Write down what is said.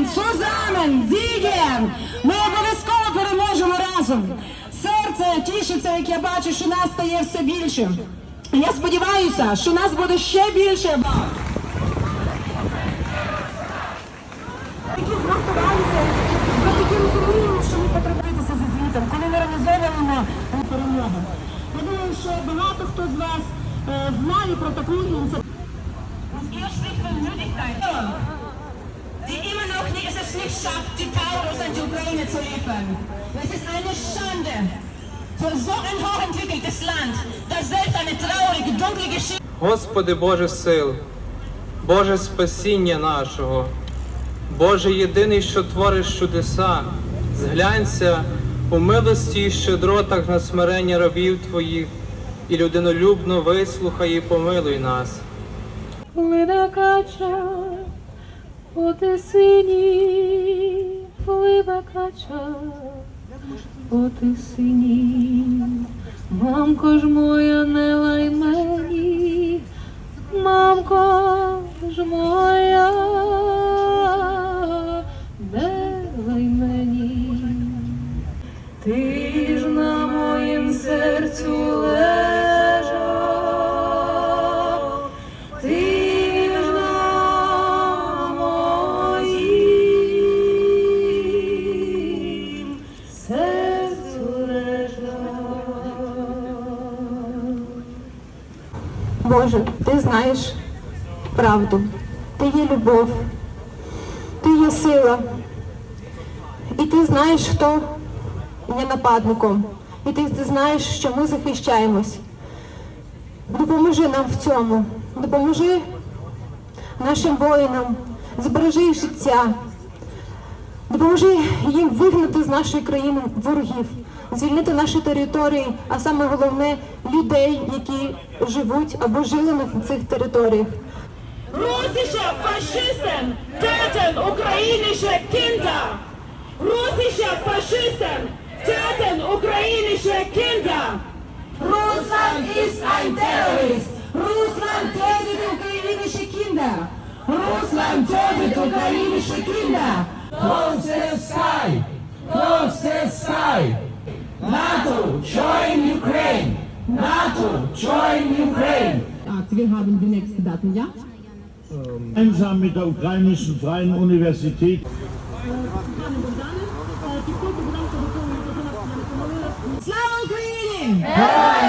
Zusammen, zusammen, ziegen! Ми обов'язково переможемо разом. Серце тішиться, як я бачу, що нас стає все більше. Я сподіваюся, що нас буде ще більше. Які згуртувалися за таким розумінням, що ми потребуєтеся за звітом, коли ми організовуємо перемогу. Я думаю, що багато хто з вас е, знає про таку ініціативу. Schafft, die an die Ukraine zu liefern. Es ist eine Schande für so ein hochentwickeltes Land, das selbst eine traurige, dunkle Geschichte Господи Боже сил, Боже спасіння нашого, Боже єдиний, що твориш чудеса, зглянься у милості і щедротах на смирення рабів Твоїх, і людинолюбно вислухай і помилуй нас. Плине кача по тисині, пливе кача по тисині. Мамко ж моя, не лай мені, мамко ж моя, Боже, ти знаєш правду, ти є любов, ти є сила. І ти знаєш, хто є нападником. І ти, знаєш, що ми захищаємось. Допоможи нам в цьому. Допоможи нашим воїнам, збережи їх життя. Допоможи їм вигнати з нашої країни ворогів, звільнити наші території, а саме головне людей, які живуть або жили на цих територіях. Russische Faschisten töten ukrainische Kinder! Russische Faschisten töten ukrainische Kinder! Russland ist ein Terrorist! Russland tötet ukrainische Kinder! Russland tötet ukrainische Kinder! Close the sky! Close the sky! NATO, join Ukraine! NATO, join Ukraine! Wir haben die nächste Daten, ja? Gemeinsam mit der Ukrainischen Freien Universität Слава Україні! Героям